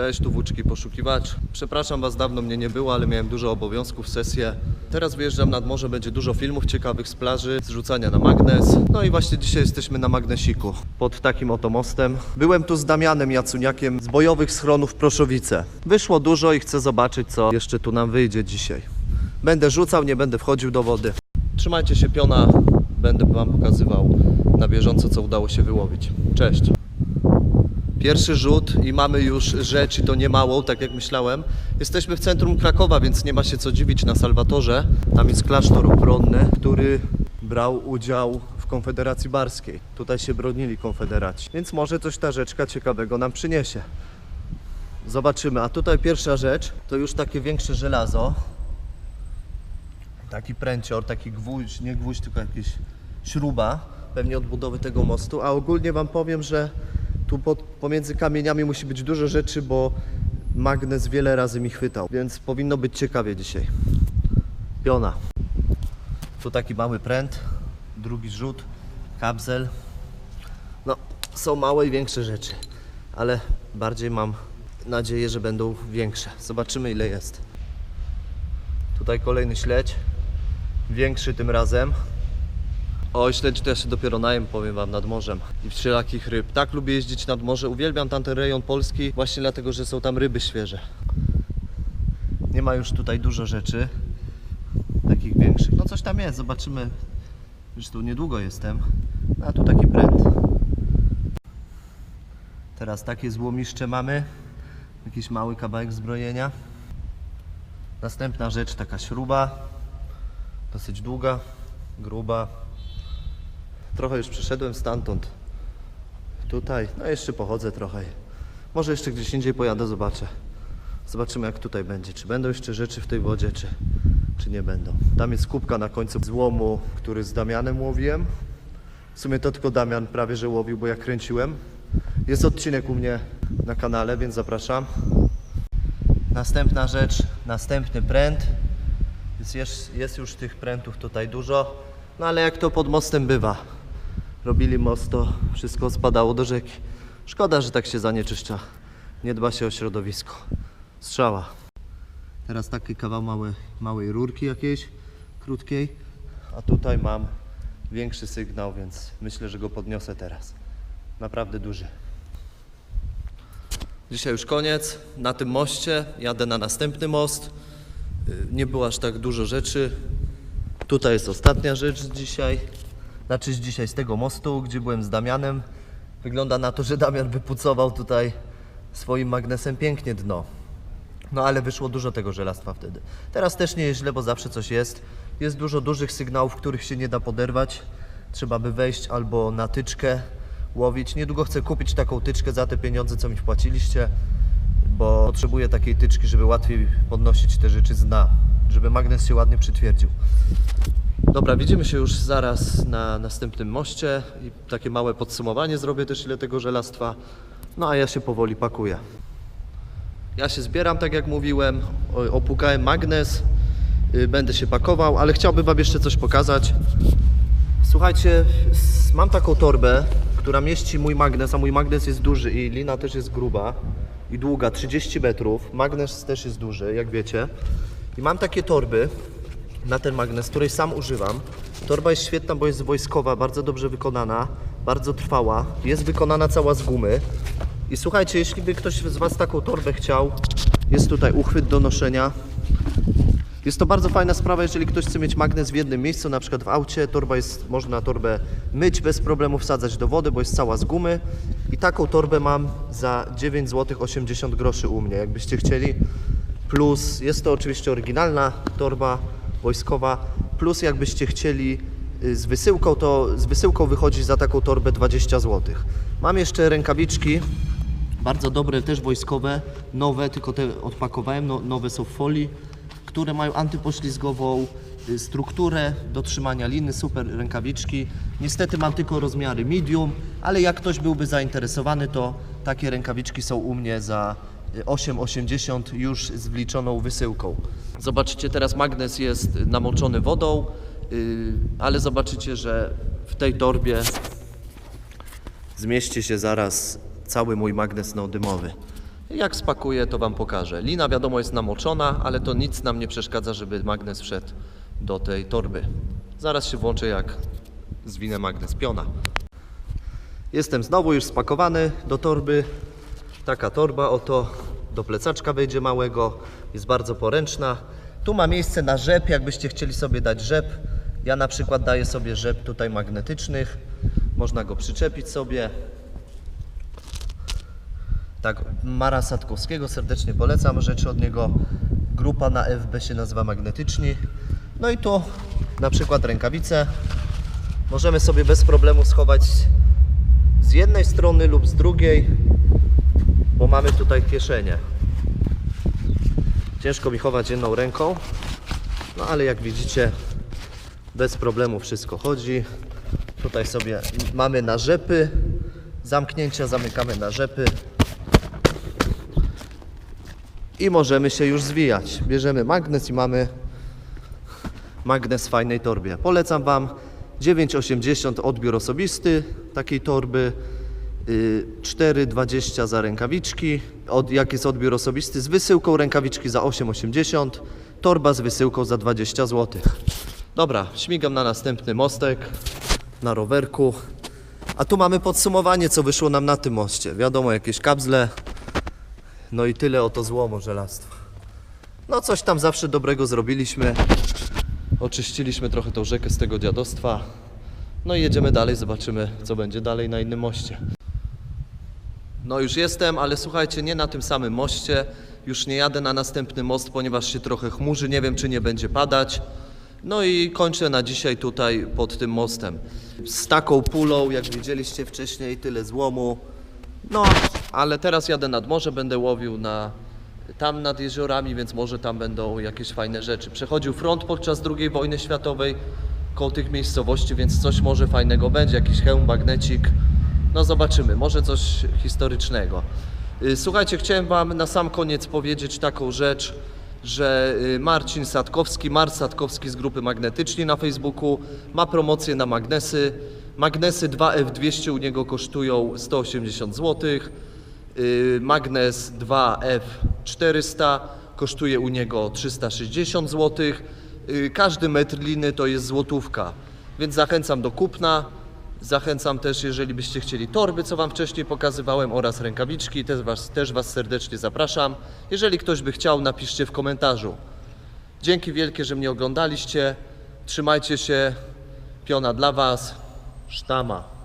Cześć, tu Włóczki Poszukiwacz. Przepraszam Was, dawno mnie nie było, ale miałem dużo obowiązków, sesję. Teraz wyjeżdżam nad morze, będzie dużo filmów ciekawych z plaży, zrzucania na magnes. No i właśnie dzisiaj jesteśmy na magnesiku, pod takim oto mostem. Byłem tu z Damianem Jacuniakiem z bojowych schronów Proszowice. Wyszło dużo i chcę zobaczyć, co jeszcze tu nam wyjdzie dzisiaj. Będę rzucał, nie będę wchodził do wody. Trzymajcie się piona, będę Wam pokazywał na bieżąco, co udało się wyłowić. Cześć! Pierwszy rzut i mamy już rzecz i to nie małą, tak jak myślałem. Jesteśmy w centrum Krakowa, więc nie ma się co dziwić na Salwatorze. Tam jest klasztor obronny, który brał udział w Konfederacji Barskiej. Tutaj się bronili konfederaci, więc może coś ta rzeczka ciekawego nam przyniesie. Zobaczymy. A tutaj pierwsza rzecz to już takie większe żelazo. Taki pręcior, taki gwóźdź, nie gwóźdź, tylko jakiś śruba, pewnie odbudowy tego mostu. A ogólnie Wam powiem, że tu pod, pomiędzy kamieniami musi być dużo rzeczy, bo magnes wiele razy mi chwytał, więc powinno być ciekawie dzisiaj. Piona. Tu taki mały pręt, drugi rzut, kapsel. No, są małe i większe rzeczy, ale bardziej mam nadzieję, że będą większe. Zobaczymy ile jest. Tutaj kolejny śledź, większy tym razem. O, śledź to się dopiero najem, powiem Wam, nad morzem i wszelakich ryb. Tak lubię jeździć nad morze, uwielbiam tamten rejon Polski właśnie dlatego, że są tam ryby świeże. Nie ma już tutaj dużo rzeczy, takich większych. No coś tam jest, zobaczymy. Już tu niedługo jestem. No, A tu taki pręt. Teraz takie złomiszcze mamy. Jakiś mały kawałek zbrojenia. Następna rzecz, taka śruba. Dosyć długa, gruba. Trochę już przeszedłem stamtąd. Tutaj, no jeszcze pochodzę trochę. Może jeszcze gdzieś indziej pojadę, zobaczę. Zobaczymy jak tutaj będzie. Czy będą jeszcze rzeczy w tej wodzie, czy, czy nie będą. Tam jest kubka na końcu złomu, który z Damianem łowiłem. W sumie to tylko Damian prawie że łowił, bo ja kręciłem. Jest odcinek u mnie na kanale, więc zapraszam. Następna rzecz, następny pręt. Jest, jest już tych prętów tutaj dużo, no ale jak to pod mostem bywa. Robili most, to wszystko spadało do rzeki. Szkoda, że tak się zanieczyszcza. Nie dba się o środowisko. Strzała. Teraz taki kawał małe, małej rurki jakiejś, krótkiej. A tutaj mam większy sygnał, więc myślę, że go podniosę teraz. Naprawdę duży. Dzisiaj już koniec. Na tym moście jadę na następny most. Y, Nie było aż tak dużo rzeczy. Tutaj jest ostatnia rzecz dzisiaj. Znaczy dzisiaj z tego mostu, gdzie byłem z Damianem. Wygląda na to, że Damian wypucował tutaj swoim magnesem pięknie dno. No ale wyszło dużo tego żelastwa wtedy. Teraz też nie jest źle, bo zawsze coś jest. Jest dużo dużych sygnałów, których się nie da poderwać. Trzeba by wejść albo na tyczkę łowić. Niedługo chcę kupić taką tyczkę za te pieniądze, co mi wpłaciliście, bo potrzebuję takiej tyczki, żeby łatwiej podnosić te rzeczy z dna, żeby magnes się ładnie przytwierdził. Dobra, widzimy się już zaraz na następnym moście i takie małe podsumowanie zrobię też ile tego żelastwa. No a ja się powoli pakuję. Ja się zbieram, tak jak mówiłem, opłukałem magnes, y, będę się pakował, ale chciałbym Wam jeszcze coś pokazać. Słuchajcie, mam taką torbę, która mieści mój magnes, a mój magnes jest duży i lina też jest gruba i długa, 30 metrów. Magnes też jest duży, jak wiecie. I mam takie torby na ten magnes, której sam używam. Torba jest świetna, bo jest wojskowa, bardzo dobrze wykonana, bardzo trwała. Jest wykonana cała z gumy. I słuchajcie, jeśli by ktoś z Was taką torbę chciał, jest tutaj uchwyt do noszenia. Jest to bardzo fajna sprawa, jeżeli ktoś chce mieć magnes w jednym miejscu, na przykład w aucie, torba jest, można torbę myć bez problemu, wsadzać do wody, bo jest cała z gumy. I taką torbę mam za 9 zł 80 groszy u mnie, jakbyście chcieli. Plus jest to oczywiście oryginalna torba wojskowa, plus jakbyście chcieli y, z wysyłką, to z wysyłką wychodzi za taką torbę 20 zł. Mam jeszcze rękawiczki, bardzo dobre, też wojskowe, nowe, tylko te odpakowałem, no, nowe są w folii, które mają antypoślizgową y, strukturę do trzymania liny, super rękawiczki. Niestety mam tylko rozmiary medium, ale jak ktoś byłby zainteresowany, to takie rękawiczki są u mnie za 8,80 już z wliczoną wysyłką. Zobaczycie, teraz magnes jest namoczony wodą, y, ale zobaczycie, że w tej torbie zmieści się zaraz cały mój magnes neodymowy. Jak spakuję, to Wam pokażę. Lina wiadomo jest namoczona, ale to nic nam nie przeszkadza, żeby magnes wszedł do tej torby. Zaraz się włączę, jak zwinę magnes piona. Jestem znowu już spakowany do torby. Taka torba oto do plecaczka wejdzie małego. Jest bardzo poręczna. Tu ma miejsce na rzep, jakbyście chcieli sobie dać rzep. Ja na przykład daję sobie rzep tutaj magnetycznych. Można go przyczepić sobie. Tak, Mara Sadkowskiego serdecznie polecam rzeczy od niego. Grupa na FB się nazywa Magnetyczni. No i tu na przykład rękawice. Możemy sobie bez problemu schować z jednej strony lub z drugiej, bo mamy tutaj kieszenie. Ciężko mi chować jedną ręką, no ale jak widzicie, bez problemu wszystko chodzi. Tutaj sobie mamy na rzepy, zamknięcia zamykamy na rzepy i możemy się już zwijać. Bierzemy magnes i mamy magnes w fajnej torbie. Polecam Wam 9,80 odbiór osobisty takiej torby, 4,20 za rękawiczki. Od, jak jest odbiór osobisty z wysyłką rękawiczki za 8,80, torba z wysyłką za 20 zł. Dobra, śmigam na następny mostek na rowerku. A tu mamy podsumowanie, co wyszło nam na tym moście. Wiadomo, jakieś kabzle, no i tyle oto złomu żelastwa. No coś tam zawsze dobrego zrobiliśmy. Oczyściliśmy trochę tą rzekę z tego dziadostwa. No i jedziemy dalej, zobaczymy co będzie dalej na innym moście. No już jestem, ale słuchajcie, nie na tym samym moście. Już nie jadę na następny most, ponieważ się trochę chmurzy, nie wiem czy nie będzie padać. No i kończę na dzisiaj tutaj pod tym mostem. Z taką pulą, jak widzieliście wcześniej, tyle złomu. No, ale teraz jadę nad morze, będę łowił na tam nad jeziorami, więc może tam będą jakieś fajne rzeczy. Przechodził front podczas II wojny światowej koło tych miejscowości, więc coś może fajnego będzie, jakiś hełm, bagnecik. No zobaczymy, może coś historycznego. Y, Słuchajcie, chciałem Wam na sam koniec powiedzieć taką rzecz, że y, Marcin Sadkowski, Mar Sadkowski z grupy Magnetyczni na Facebooku ma promocję na magnesy. Magnesy 2F200 u niego kosztują 180 zł. Y, Magnes 2F400 kosztuje u niego 360 zł. Każdy metr liny to jest złotówka, więc zachęcam do kupna. Zachęcam też, jeżeli byście chcieli torby, co Wam wcześniej pokazywałem, oraz rękawiczki, też was, też was serdecznie zapraszam. Jeżeli ktoś by chciał, napiszcie w komentarzu. Dzięki wielkie, że mnie oglądaliście. Trzymajcie się. Piona dla Was. Sztama.